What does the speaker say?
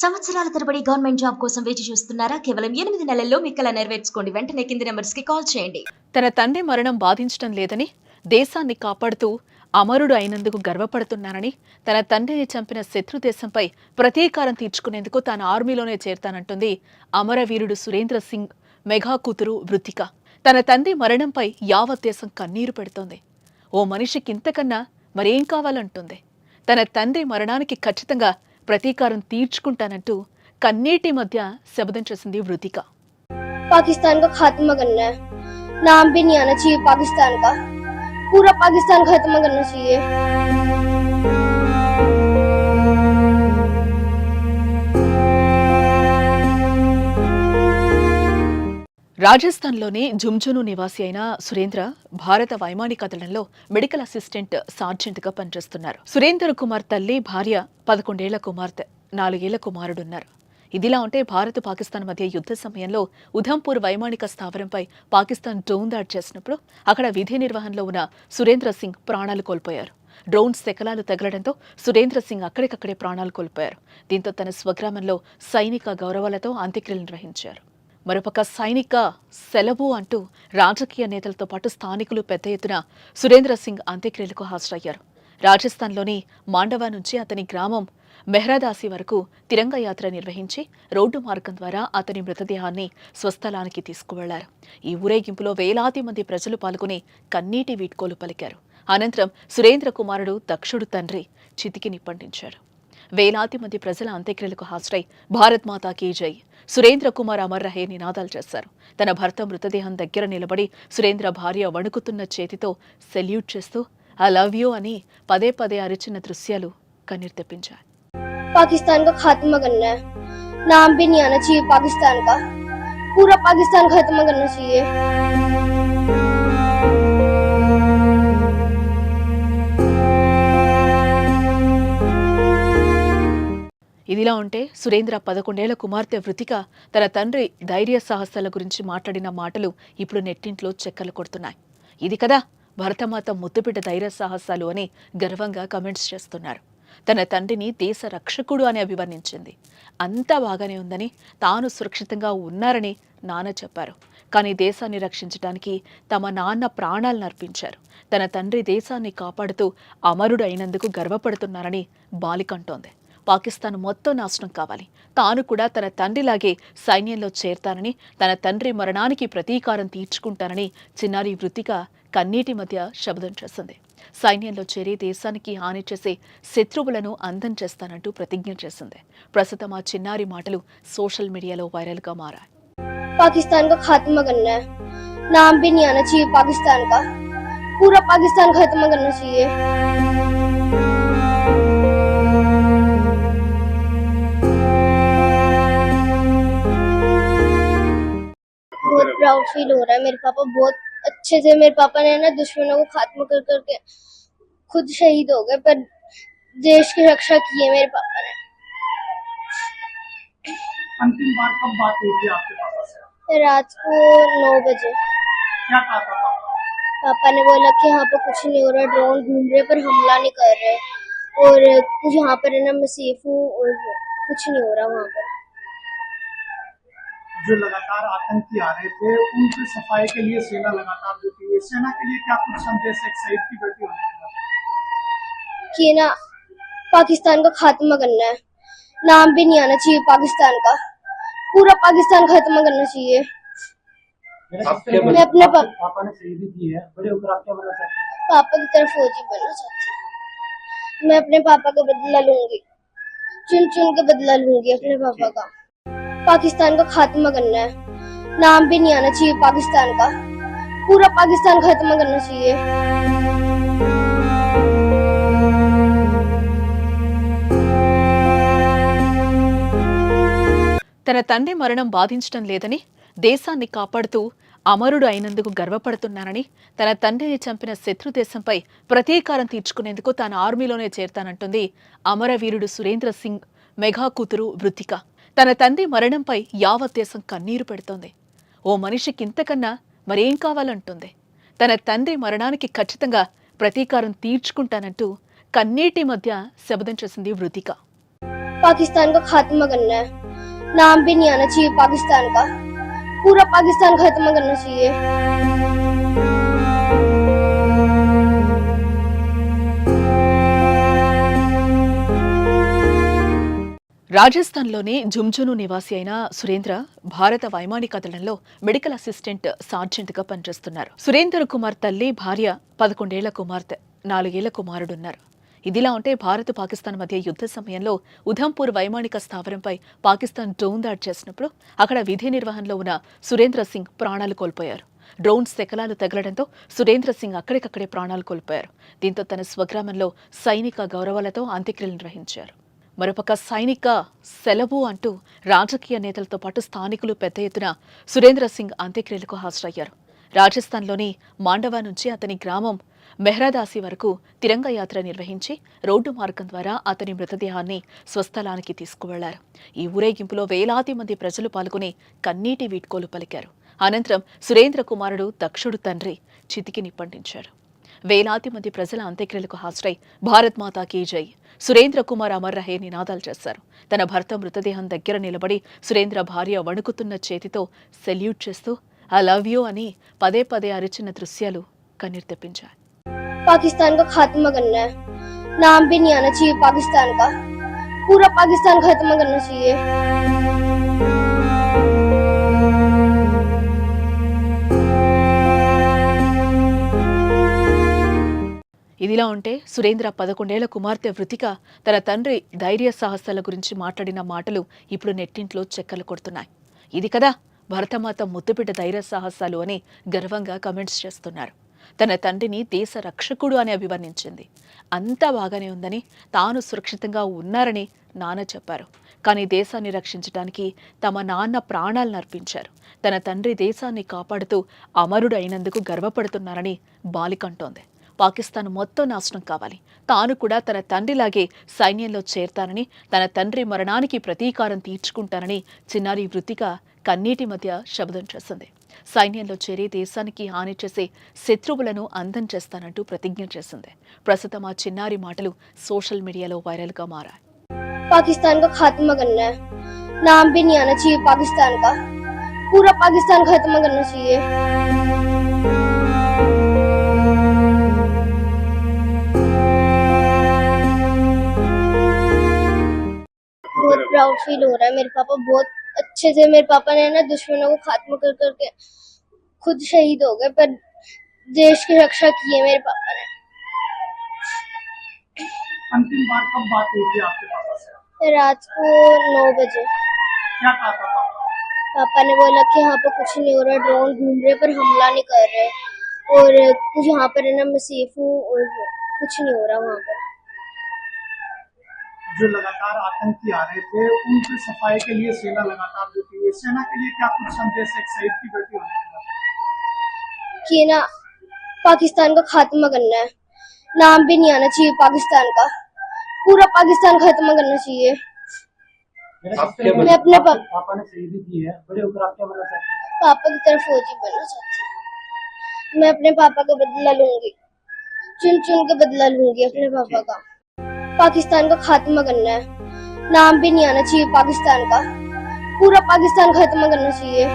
సంవత్సరాల తరబడి government job కోసం వేచి చూస్తున్నారా? కేవలం ఎనిమిది నెలల్లో మీ నెరవేర్చుకోండి. వెంటనే కింది నెంబర్స్కి కాల్ చేయండి. తన తండ్రి మరణం బాధించడం లేదని దేశాన్ని కాపాడుతూ అమరుడు అయినందుకు గర్వపడుతున్నానని తన తండ్రిని చంపిన శత్రు దేశంపై ప్రతీకారం తీర్చుకునేందుకు తాను ఆర్మీలోనే చేరతానంటుంది అమరవీరుడు సురేంద్ర సింగ్ మెగా కూతురు వృత్తిక. తన తండ్రి మరణంపై యావత్ దేశం కన్నీరు పెడుతోంది. ఓ మనిషికి ఇంతకన్నా మరేం కావాలంటుంది? తన తండ్రి మరణానికి ఖచ్చితంగా ప్రతీకారం తీర్చుకుంటానంటూ కన్నీటి మధ్య శబదం చేసింది వృతిక पाकिस्तान का खात्मा करना है नाम भी नहीं आना चाहिए पाकिस्तान का पूरा पाकिस्तान खात्मा करना चाहिए రాజస్థాన్లోని జుంజును నివాసి అయిన సురేంద్ర భారత వైమానిక దళంలో మెడికల్ అసిస్టెంట్ సార్జెంట్గా పనిచేస్తున్నారు. సురేందర్ కుమార్ తల్లి భార్య పదకొండేళ్ళ కుమార్తె నాలుగేళ్ళ కుమారుడున్నారు. ఇదిలా ఉంటే భారత్ పాకిస్తాన్ మధ్య యుద్ధ సమయంలో ఉధంపూర్ వైమానిక స్థావరంపై పాకిస్తాన్ డ్రోన్ దాడి చేసినప్పుడు అక్కడ విధి నిర్వహణలో ఉన్న సురేంద్ర సింగ్ ప్రాణాలు కోల్పోయారు. డ్రోన్ శకలాలు తగలడంతో సురేంద్ర సింగ్ అక్కడికక్కడే ప్రాణాలు కోల్పోయారు. దీంతో తన స్వగ్రామంలో సైనిక గౌరవాలతో అంత్యక్రియలు నిర్వహించారు. మరొక సైనిక సెలవు అంటూ రాజకీయ నేతలతో పాటు స్థానికులు పెద్ద ఎత్తున సురేంద్ర సింగ్ అంత్యక్రియలకు హాజరయ్యారు. రాజస్థాన్లోని మాండవా నుంచి అతని గ్రామం మెహ్రాదాసి వరకు తిరంగ యాత్ర నిర్వహించి రోడ్డు మార్గం ద్వారా అతని మృతదేహాన్ని స్వస్థలానికి తీసుకువెళ్ళారు. ఈ ఊరేగింపులో వేలాది మంది ప్రజలు పాల్గొని కన్నీటి వీడ్కోలు పలికారు. అనంతరం సురేంద్ర కుమారుడు దక్షుడు తండ్రి చితికి నిప్పంటించారు వేలాది మంది ప్రజల అంత్యక్రియలకు హాజరై భారత్ మాతా కీ జై సురేంద్ర కుమార్ అమర్ రహే నినాదాలు చేశారు తన భర్త మృతదేహం దగ్గర నిలబడి సురేంద్ర భార్య వణుకుతున్న చేతితో సెల్యూట్ చేస్తూ ఐ లవ్ యూ అని పదే పదే అరిచిన దృశ్యాలు కన్నీరు తెప్పించాయి पाकिस्तान का खात्मा करना है नाम भी नहीं आना चाहिए पाकिस्तान का पूरा पाकिस्तान खात्मा करना चाहिए ఇదిలా ఉంటే సురేంద్ర పదకొండేళ్ళ కుమార్తె వృతిక తన తండ్రి ధైర్య సాహసాల గురించి మాట్లాడిన మాటలు ఇప్పుడు నెట్టింట్లో చెక్కలు కొడుతున్నాయి. ఇది కదా భరతమాత ముద్దుబిడ్డ ధైర్య సాహసాలు అని గర్వంగా కమెంట్స్ చేస్తున్నారు. తన తండ్రిని దేశ రక్షకుడు అని అభివర్ణించింది. అంతా బాగానే ఉందని తాను సురక్షితంగా ఉన్నారని నాన్న చెప్పారు. కానీ దేశాన్ని రక్షించడానికి తమ నాన్న ప్రాణాలను అర్పించారు. తన తండ్రి దేశాన్ని కాపాడుతూ అమరుడు అయినందుకు గర్వపడుతున్నారని బాలికంటోంది. పాకిస్తాన్ మొత్తం నాశనం కావాలి తాను కూడా తన తండ్రిలాగే సైన్యంలో చేరతానని తన తండ్రి మరణానికి ప్రతీకారం తీర్చుకుంటానని చిన్నారి వృత్తిక కన్నీటి మధ్య శబ్దం చేసింది సైన్యంలో చేరి దేశానికి హాని చేసే శత్రువులను అంతం చేస్తానంటూ ప్రతిజ్ఞ చేసింది ప్రస్తుతం ఆ చిన్నారి మాటలు సోషల్ మీడియాలో వైరల్గా మారాయి पाकिस्तान का खात्मा करना है नाम भी नहीं आना चाहिए पाकिस्तान का पूरा पाकिस्तान खात्मा करना चाहिए فیل ہو رہا ہے۔ میرے پاپا بہت اچھے سے میرے پاپا نے نا دشمنوں کو خاتمہ کر کر کے خود شہید ہو گئے پر دیش کی رکشا کی ہے میرے پاپا نے۔ رات کو نو بجے۔ پاپا؟ نے بولا کہ یہاں پہ کچھ نہیں ہو رہا ڈرون گھوم رہے پر حملہ نہیں کر رہے۔ اور یہاں پر ہے نا ہوں اور کچھ نہیں ہو رہا وہاں پر۔ جو لگاتار آتنکی آ رہے تھے ان کی صفائی کے لیے سینا لگاتار دیتی ہوئی۔ سینا کے لیے کیا کچھ سندیش ایک شہید کی بیٹی ہونے کا کہ نا پاکستان کا خاتمہ کرنا ہے۔ نام بھی نہیں آنا چاہیے پاکستان کا۔ پورا پاکستان خاتمہ کرنا چاہیے۔ میں اپنے پاپا نے شہیدی کی ہے۔ بڑے اوپر آپ کیا بننا چاہتے ہیں؟ پاپا کی طرف فوجی بننا چاہتی ہوں۔ میں اپنے پاپا کا بدلہ لوں گی۔ چن چن کے بدلہ لوں گی اپنے پاپا کا۔ पाकिस्तान का खात्मा करना है नाम भी नहीं आना चाहिए पाकिस्तान का पूरा पाकिस्तान खात्मा करना चाहिए తన తండ్రి మరణం బాధించడం లేదని దేశాన్ని కాపాడుతూ అమరుడు అయినందుకు గర్వపడుతున్నానని తన తండ్రిని చంపిన శత్రు దేశంపై ప్రతీకారం తీర్చుకునేందుకు తాను ఆర్మీలోనే చేరతానంటుంది అమరవీరుడు సురేంద్ర సింగ్ మెఘా కూతురు వృత్తిక తన తండ్రి మరణంపై యావత్ దేశం కన్నీరు పెడుతోంది ఓ మనిషికి ఇంతకన్నా మరేం కావాలంటుంది తన తండ్రి మరణానికి ఖచ్చితంగా ప్రతీకారం తీర్చుకుంటానంటూ కన్నీటి మధ్య శబదం చేసింది వృతిక पाकिस्तान का खात्मा करना है नाम भी नहीं आना चाहिए पाकिस्तान का पूरा पाकिस्तान खत्म करना चाहिए రాజస్థాన్లోని ఝుంఝును నివాసి అయిన సురేంద్ర భారత వైమానిక దళంలో మెడికల్ అసిస్టెంట్ సార్జెంట్గా పనిచేస్తున్నారు. సురేందర్ కుమార్ తల్లి భార్య పదకొండేళ్ళ కుమార్తె నాలుగేళ్ళ కుమారుడున్నారు. ఇదిలా ఉంటే భారత్ పాకిస్తాన్ మధ్య యుద్ధ సమయంలో ఉధంపూర్ వైమానిక స్థావరంపై పాకిస్తాన్ డ్రోన్ దాడి చేసినప్పుడు అక్కడ విధి నిర్వహణలో ఉన్న సురేంద్ర సింగ్ ప్రాణాలు కోల్పోయారు. డ్రోన్ శకలాలు తగలడంతో సురేంద్ర సింగ్ అక్కడికక్కడే ప్రాణాలు కోల్పోయారు. దీంతో తన స్వగ్రామంలో సైనిక గౌరవాలతో అంత్యక్రియలు నిర్వహించారు. మరోపక్క సైనిక సెలవు అంటూ రాజకీయ నేతలతో పాటు స్థానికులు పెద్ద ఎత్తున సురేంద్ర సింగ్ అంత్యక్రియలకు హాజరయ్యారు. రాజస్థాన్లోని మాండవా నుంచి అతని గ్రామం మెహ్రాదాసి వరకు తిరంగ యాత్ర నిర్వహించి రోడ్డు మార్గం ద్వారా అతని మృతదేహాన్ని స్వస్థలానికి తీసుకువెళ్ళారు. ఈ ఊరేగింపులో వేలాది మంది ప్రజలు పాల్గొని కన్నీటి వీడ్కోలు పలికారు. అనంతరం సురేంద్ర కుమారుడు దక్షుడు తండ్రి చితికి నిప్పంటించారు వేలాది మంది ప్రజల అంత్యక్రియలకు హాజరై భారత్ మాతా జై. సురేంద్ర కుమార్ అమర్ రహే నినాదాలు చేశారు తన భర్త మృతదేహం దగ్గర నిలబడి సురేంద్ర భార్య వణుకుతున్న చేతితో సెల్యూట్ చేస్తూ ఐ లవ్ యూ అని పదే పదే అరిచిన దృశ్యాలు కన్నీరు తెప్పించాయి पाकिस्तान का खात्मा करना है नाम भी नहीं आना चाहिए पाकिस्तान का पूरा पाकिस्तान खत्म करना चाहिए ఇదిలా ఉంటే సురేంద్ర పదకొండేళ్ళ కుమార్తె వృతిక తన తండ్రి ధైర్య సాహసాల గురించి మాట్లాడిన మాటలు ఇప్పుడు నెట్టింట్లో చెక్కలు కొడుతున్నాయి. ఇది కదా భరతమాత ముద్దుబిడ్డ ధైర్య సాహసాలు అని గర్వంగా కమెంట్స్ చేస్తున్నారు. తన తండ్రిని దేశ రక్షకుడు అని అభివర్ణించింది. అంతా బాగానే ఉందని తాను సురక్షితంగా ఉన్నారని నాన్న చెప్పారు. కానీ దేశాన్ని రక్షించడానికి తమ నాన్న ప్రాణాలను అర్పించారు. తన తండ్రి దేశాన్ని కాపాడుతూ అమరుడు అయినందుకు గర్వపడుతున్నారని బాలికంటోంది పాకిస్తాన్ మొత్తం నాశనం కావాలి తాను కూడా తన తండ్రిలాగే సైన్యంలో చేరతానని తన తండ్రి మరణానికి ప్రతీకారం తీర్చుకుంటానని చిన్నారి వృత్తిక కన్నీటి మధ్య శబ్దం చేసింది సైన్యంలో చేరి దేశానికి హాని చేసే శత్రువులను అంతం చేస్తానంటూ ప్రతిజ్ఞ చేసింది ప్రస్తుతం ఆ చిన్నారి మాటలు సోషల్ మీడియాలో వైరల్గా మారాయి पाकिस्तान का खात्मा करना है नाम भी नहीं आना चाहिए पाकिस्तान का पूरा पाकिस्तान खत्म करना चाहिए پراؤڈ فیل ہو رہا ہے۔ میرے پاپا بہت اچھے سے میرے پاپا نے نا دشمنوں کو خاتمہ کر کر کے خود شہید ہو گئے پر دیش کی رکشا کی ہے میرے پاپا نے۔ رات کو نو بجے۔ پاپا؟ نے بولا کہ یہاں پہ کچھ نہیں ہو رہا ڈرون گھوم رہے پر حملہ نہیں کر رہے۔ اور یہاں پر ہے نا مسیف ہوں اور کچھ نہیں ہو رہا وہاں پر۔ جو لگاتار آتنکی آ رہے تھے ان کی صفائی کے لیے سینا لگاتار دیتی ہوئی سینا کے لیے کیا کچھ سندیش ایک شہید کی بیٹی ہونے کہ نا پاکستان کا خاتمہ کرنا ہے۔ نام بھی نہیں آنا چاہیے پاکستان کا۔ پورا پاکستان خاتمہ کرنا چاہیے۔ میں اپنے پاپا نے شہیدی کی ہے۔ بڑے اوپر آپ کیا بننا چاہتے ہیں؟ پاپا کی طرف فوجی بننا چاہتی ہوں۔ میں اپنے پاپا کا بدلہ لوں گی۔ چن چن کے بدلہ لوں گی اپنے پاپا کا۔ پاکستان کا خاتمہ کرنا ہے۔ نام بھی نہیں آنا چاہیے پاکستان کا۔ پورا پاکستان خاتمہ کرنا چاہیے۔